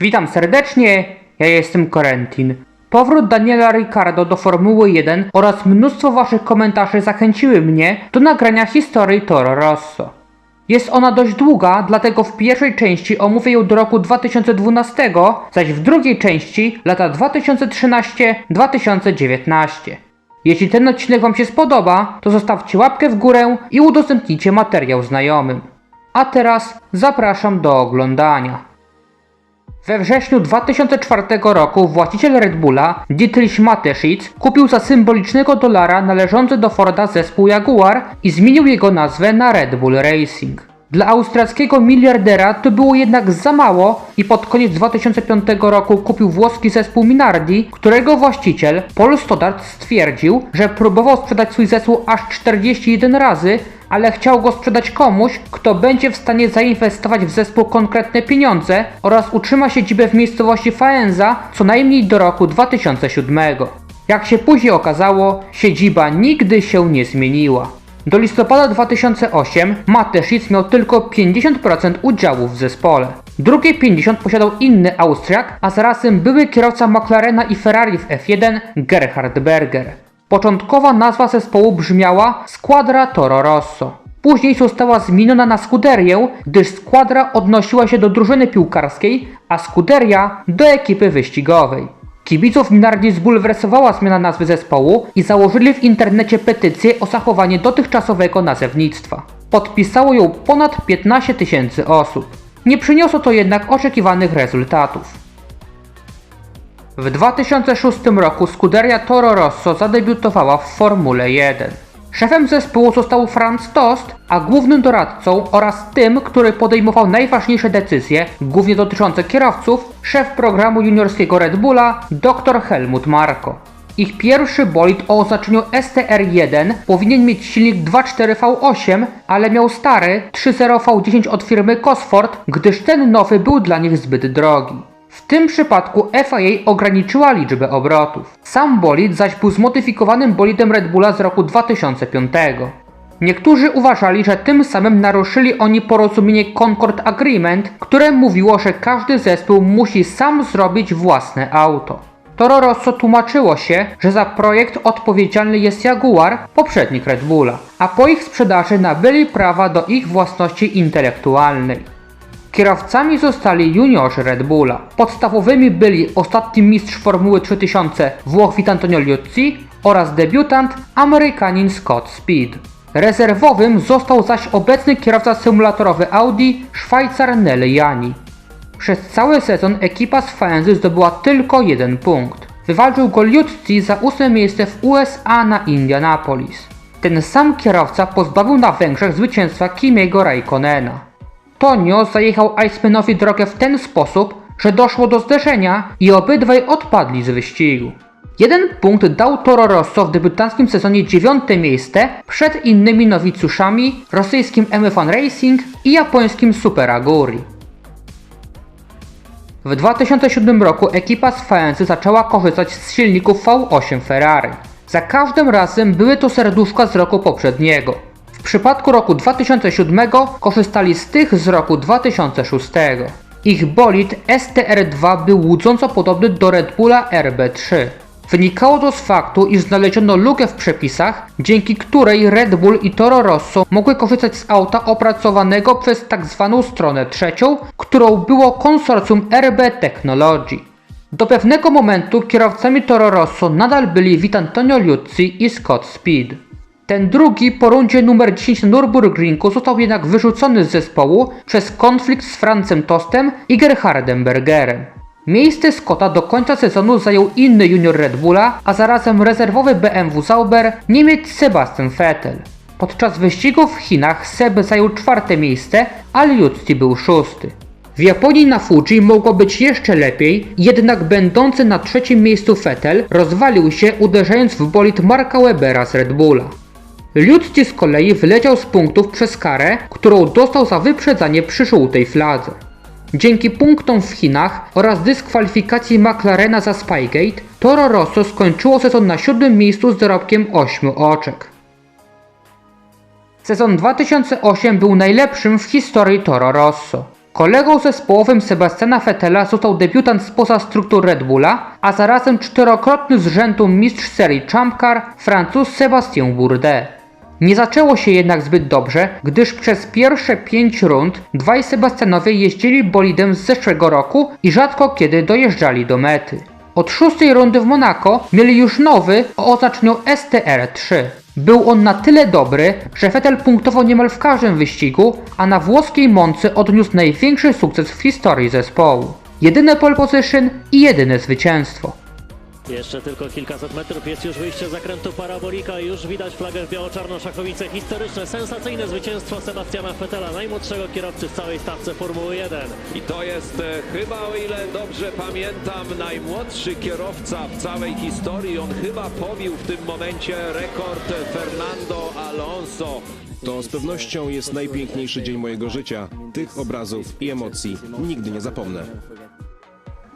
Witam serdecznie, ja jestem Corentin. Powrót Daniela Ricardo do Formuły 1 oraz mnóstwo waszych komentarzy zachęciły mnie do nagrania historii Toro Rosso. Jest ona dość długa, dlatego w pierwszej części omówię ją do roku 2012, zaś w drugiej części lata 2013-2019. Jeśli ten odcinek Wam się spodoba, to zostawcie łapkę w górę i udostępnijcie materiał znajomym. A teraz zapraszam do oglądania. We wrześniu 2004 roku właściciel Red Bulla, Dietrich Mateschitz, kupił za symbolicznego dolara należący do Forda zespół Jaguar i zmienił jego nazwę na Red Bull Racing. Dla austriackiego miliardera to było jednak za mało i pod koniec 2005 roku kupił włoski zespół Minardi, którego właściciel, Paul Stoddart, stwierdził, że próbował sprzedać swój zespół aż 41 razy, ale chciał go sprzedać komuś, kto będzie w stanie zainwestować w zespół konkretne pieniądze oraz utrzyma siedzibę w miejscowości Faenza co najmniej do roku 2007. Jak się później okazało, siedziba nigdy się nie zmieniła. Do listopada 2008 Mateschitz miał tylko 50% udziałów w zespole. Drugie 50% posiadał inny Austriak, a zarazem były kierowca McLarena i Ferrari w F1 Gerhard Berger. Początkowa nazwa zespołu brzmiała Squadra Toro Rosso. Później została zmieniona na Scuderię, gdyż Squadra odnosiła się do drużyny piłkarskiej, a Scuderia do ekipy wyścigowej. Kibiców Minardi zbulwersowała zmiana nazwy zespołu i założyli w internecie petycję o zachowanie dotychczasowego nazewnictwa. Podpisało ją ponad 15 tysięcy osób. Nie przyniosło to jednak oczekiwanych rezultatów. W 2006 roku Scuderia Toro Rosso zadebiutowała w Formule 1. Szefem zespołu został Franz Tost, a głównym doradcą oraz tym, który podejmował najważniejsze decyzje, głównie dotyczące kierowców, szef programu juniorskiego Red Bulla, dr Helmut Marko. Ich pierwszy bolid o oznaczeniu STR1 powinien mieć silnik 2.4 V8, ale miał stary 3.0 V10 od firmy Cosford, gdyż ten nowy był dla nich zbyt drogi. W tym przypadku FIA ograniczyła liczbę obrotów. Sam bolid zaś był zmodyfikowanym bolidem Red Bulla z roku 2005. Niektórzy uważali, że tym samym naruszyli oni porozumienie Concord Agreement, które mówiło, że każdy zespół musi sam zrobić własne auto. Toro Rosso tłumaczyło się, że za projekt odpowiedzialny jest Jaguar, poprzednik Red Bulla, a po ich sprzedaży nabyli prawa do ich własności intelektualnej. Kierowcami zostali juniorzy Red Bulla. Podstawowymi byli ostatni mistrz Formuły 3000 Włoch Vitantonio Liuzzi oraz debiutant Amerykanin Scott Speed. Rezerwowym został zaś obecny kierowca symulatorowy Audi Szwajcar Nele Jani. Przez cały sezon ekipa z Faenzy zdobyła tylko jeden punkt. Wywalczył go Liuzzi za ósme miejsce w USA na Indianapolis. Ten sam kierowca pozbawił na Węgrzech zwycięstwa Kimiego Raikkonena. Tonio zajechał Icemanowi drogę w ten sposób, że doszło do zderzenia i obydwaj odpadli z wyścigu. Jeden punkt dał Toro Rosso w debiutanckim sezonie dziewiąte miejsce przed innymi nowicjuszami, rosyjskim M1 Racing i japońskim Super Aguri. W 2007 roku ekipa z Faenzy zaczęła korzystać z silników V8 Ferrari. Za każdym razem były to serduszka z roku poprzedniego. Przypadku roku 2007 korzystali z tych z roku 2006. Ich bolid STR2 był łudząco podobny do Red Bulla RB3. Wynikało to z faktu, iż znaleziono lukę w przepisach, dzięki której Red Bull i Toro Rosso mogły korzystać z auta opracowanego przez tzw. stronę trzecią, którą było konsorcjum RB Technology. Do pewnego momentu kierowcami Toro Rosso nadal byli Vitantonio Liuzzi i Scott Speed. Ten drugi po rundzie numer 10 na Nürburgringu został jednak wyrzucony z zespołu przez konflikt z Francem Tostem i Gerhardem Bergerem. Miejsce Scotta do końca sezonu zajął inny junior Red Bulla, a zarazem rezerwowy BMW Sauber Niemiec Sebastian Vettel. Podczas wyścigu w Chinach Seb zajął czwarte miejsce, a Liuzzi był szósty. W Japonii na Fuji mogło być jeszcze lepiej, jednak będący na trzecim miejscu Vettel rozwalił się uderzając w bolid Marka Webera z Red Bulla. Liuzzi z kolei wyleciał z punktów przez karę, którą dostał za wyprzedzanie przy żółtej fladze. Dzięki punktom w Chinach oraz dyskwalifikacji McLarena za Spygate, Toro Rosso skończyło sezon na siódmym miejscu z dorobkiem 8 oczek. Sezon 2008 był najlepszym w historii Toro Rosso. Kolegą zespołowym Sebastiana Vettela został debiutant spoza struktur Red Bulla, a zarazem czterokrotny z rzędu mistrz serii Champ Car, Francuz Sébastien Bourdais. Nie zaczęło się jednak zbyt dobrze, gdyż przez pierwsze pięć rund dwaj Sebastianowie jeździli bolidem z zeszłego roku i rzadko kiedy dojeżdżali do mety. Od szóstej rundy w Monako mieli już nowy o oznaczeniu STR3. Był on na tyle dobry, że Vettel punktował niemal w każdym wyścigu, a na włoskiej Moncy odniósł największy sukces w historii zespołu. Jedyne pole position i jedyne zwycięstwo. Jeszcze tylko kilkaset metrów, jest już wyjście z zakrętu parabolika i już widać flagę w biało-czarno-szachowice. Historyczne, sensacyjne zwycięstwo Sebastiana Vettela, najmłodszego kierowcy w całej stawce Formuły 1. I to jest e, chyba, o ile dobrze pamiętam, najmłodszy kierowca w całej historii. On chyba pobił w tym momencie rekord Fernando Alonso. To z pewnością jest najpiękniejszy dzień mojego życia. Tych obrazów i emocji nigdy nie zapomnę.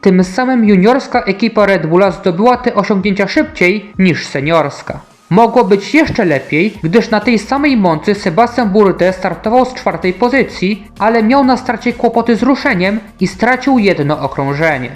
Tym samym juniorska ekipa Red Bulla zdobyła te osiągnięcia szybciej niż seniorska. Mogło być jeszcze lepiej, gdyż na tej samej mący Sebastian Bourdais startował z czwartej pozycji, ale miał na starcie kłopoty z ruszeniem i stracił jedno okrążenie.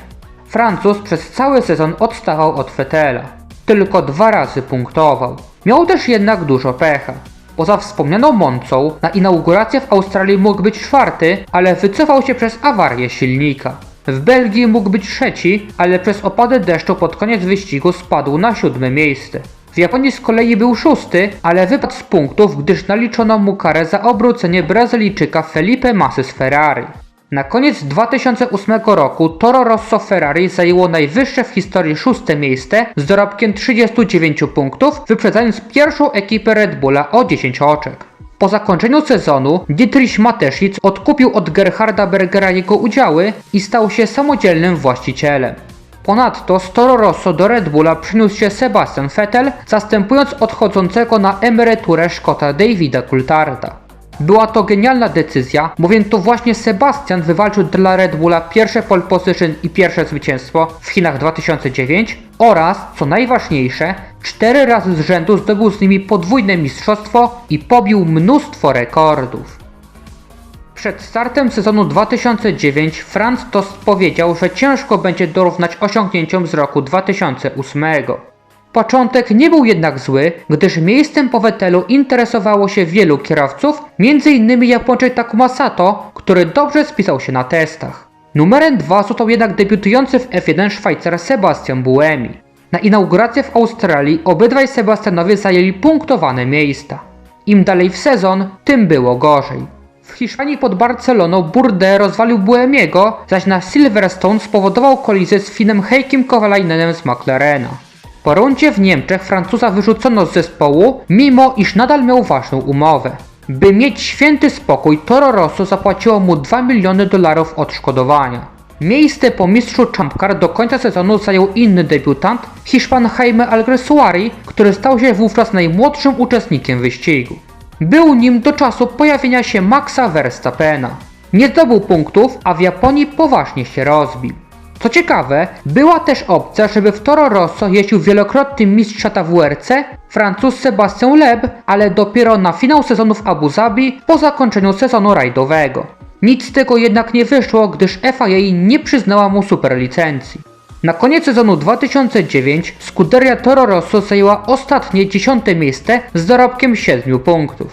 Francuz przez cały sezon odstawał od Vettela. Tylko dwa razy punktował. Miał też jednak dużo pecha. Poza wspomnianą Moncą, na inaugurację w Australii mógł być czwarty, ale wycofał się przez awarię silnika. W Belgii mógł być trzeci, ale przez opady deszczu pod koniec wyścigu spadł na siódme miejsce. W Japonii z kolei był szósty, ale wypadł z punktów, gdyż naliczono mu karę za obrócenie Brazylijczyka Felipe Massy z Ferrari. Na koniec 2008 roku Toro Rosso Ferrari zajęło najwyższe w historii szóste miejsce z dorobkiem 39 punktów, wyprzedzając pierwszą ekipę Red Bulla o 10 oczek. Po zakończeniu sezonu Dietrich Mateschitz odkupił od Gerharda Bergera jego udziały i stał się samodzielnym właścicielem. Ponadto z Toro Rosso do Red Bulla przyniósł się Sebastian Vettel, zastępując odchodzącego na emeryturę Szkota Davida Coultharda. Była to genialna decyzja, bowiem to właśnie Sebastian wywalczył dla Red Bulla pierwsze pole position i pierwsze zwycięstwo w Chinach 2009 oraz, co najważniejsze, cztery razy z rzędu zdobył z nimi podwójne mistrzostwo i pobił mnóstwo rekordów. Przed startem sezonu 2009 Franz Tost powiedział, że ciężko będzie dorównać osiągnięciom z roku 2008. Początek nie był jednak zły, gdyż miejscem po Vettelu interesowało się wielu kierowców, m.in. Japończyk Takuma Sato, który dobrze spisał się na testach. Numerem 2 został jednak debiutujący w F1 Szwajcar Sebastian Buemi. Na inaugurację w Australii obydwaj Sebastianowie zajęli punktowane miejsca. Im dalej w sezon, tym było gorzej. W Hiszpanii pod Barceloną Bourdais rozwalił Buemiego, zaś na Silverstone spowodował kolizję z Finem Heikiem Kovalainen z McLarena. Po rundzie w Niemczech Francuza wyrzucono z zespołu, mimo iż nadal miał ważną umowę. By mieć święty spokój, Toro Rosso zapłaciło mu 2 miliony dolarów odszkodowania. Miejsce po mistrzu Champ Car do końca sezonu zajął inny debiutant, Hiszpan Jaime Alguersuari, który stał się wówczas najmłodszym uczestnikiem wyścigu. Był nim do czasu pojawienia się Maxa Verstappena. Nie zdobył punktów, a w Japonii poważnie się rozbił. Co ciekawe, była też opcja, żeby w Toro Rosso jeździł wielokrotny mistrz świata WRC, Francuz Sebastian Loeb, ale dopiero na finał sezonu w Abu Zabi po zakończeniu sezonu rajdowego. Nic z tego jednak nie wyszło, gdyż FIA nie przyznała mu superlicencji. Na koniec sezonu 2009 Scuderia Toro Rosso zajęła ostatnie dziesiąte miejsce z dorobkiem 7 punktów.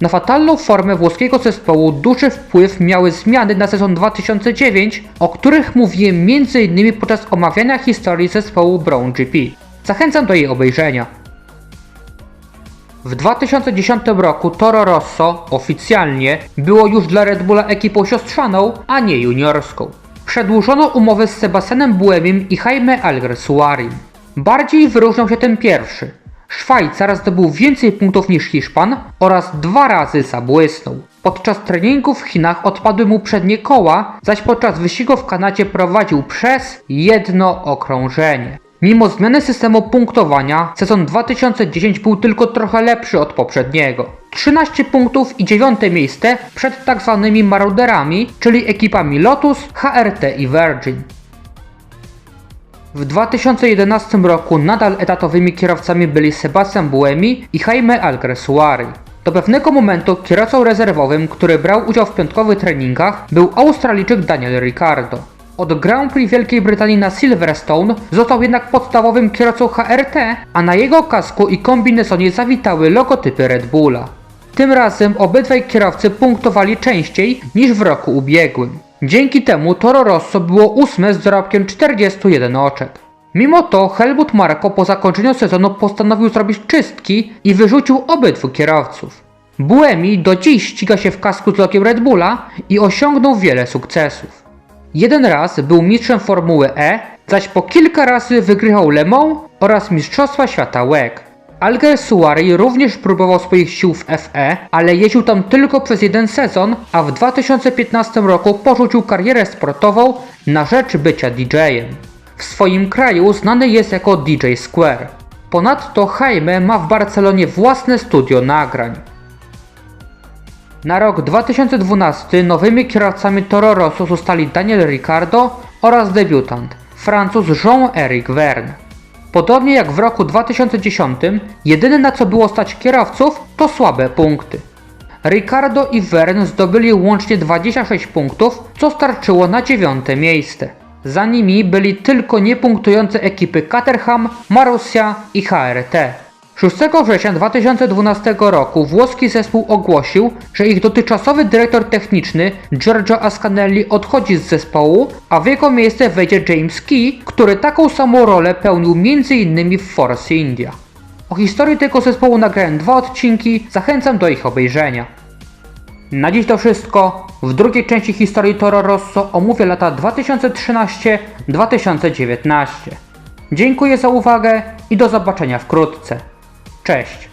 Na fatalną formę włoskiego zespołu duży wpływ miały zmiany na sezon 2009, o których mówiłem m.in. podczas omawiania historii zespołu Brown GP. Zachęcam do jej obejrzenia. W 2010 roku Toro Rosso oficjalnie było już dla Red Bulla ekipą siostrzaną, a nie juniorską. Przedłużono umowę z Sebastianem Buemim i Jaime Alguersuarim. Bardziej wyróżniał się ten pierwszy. Szwajcar zdobył więcej punktów niż Hiszpan oraz dwa razy zabłysnął. Podczas treningów w Chinach odpadły mu przednie koła, zaś podczas wyścigu w Kanadzie prowadził przez jedno okrążenie. Mimo zmiany systemu punktowania, sezon 2010 był tylko trochę lepszy od poprzedniego. 13 punktów i 9 miejsce przed tak zwanymi maruderami, czyli ekipami Lotus, HRT i Virgin. W 2011 roku nadal etatowymi kierowcami byli Sebastian Buemi i Jaime Alguersuari. Do pewnego momentu kierowcą rezerwowym, który brał udział w piątkowych treningach, był Australijczyk Daniel Ricciardo. Od Grand Prix Wielkiej Brytanii na Silverstone został jednak podstawowym kierowcą HRT, a na jego kasku i kombinezonie zawitały logotypy Red Bulla. Tym razem obydwaj kierowcy punktowali częściej niż w roku ubiegłym. Dzięki temu Toro Rosso było ósme z dorobkiem 41 oczek. Mimo to Helmut Marko po zakończeniu sezonu postanowił zrobić czystki i wyrzucił obydwu kierowców. Buemi do dziś ściga się w kasku z logiem Red Bulla i osiągnął wiele sukcesów. Jeden raz był mistrzem Formuły E, zaś po kilka razy wygrywał Le Mans oraz Mistrzostwa Świata WEC. Alger Suari również próbował swoich sił w FE, ale jeździł tam tylko przez jeden sezon, a w 2015 roku porzucił karierę sportową na rzecz bycia DJ-em. W swoim kraju znany jest jako DJ Square. Ponadto Jaime ma w Barcelonie własne studio nagrań. Na rok 2012 nowymi kierowcami Toro Rosso zostali Daniel Ricciardo oraz debiutant, Francuz Jean-Éric Verne. Podobnie jak w roku 2010, jedyne na co było stać kierowców to słabe punkty. Ricardo i Verne zdobyli łącznie 26 punktów, co starczyło na dziewiąte miejsce. Za nimi byli tylko niepunktujące ekipy Caterham, Marussia i HRT. 6 września 2012 roku włoski zespół ogłosił, że ich dotychczasowy dyrektor techniczny Giorgio Ascanelli odchodzi z zespołu, a w jego miejsce wejdzie James Key, który taką samą rolę pełnił m.in. w Force India. O historii tego zespołu nagrałem dwa odcinki, zachęcam do ich obejrzenia. Na dziś to wszystko. W drugiej części historii Toro Rosso omówię lata 2013-2019. Dziękuję za uwagę i do zobaczenia wkrótce. Cześć!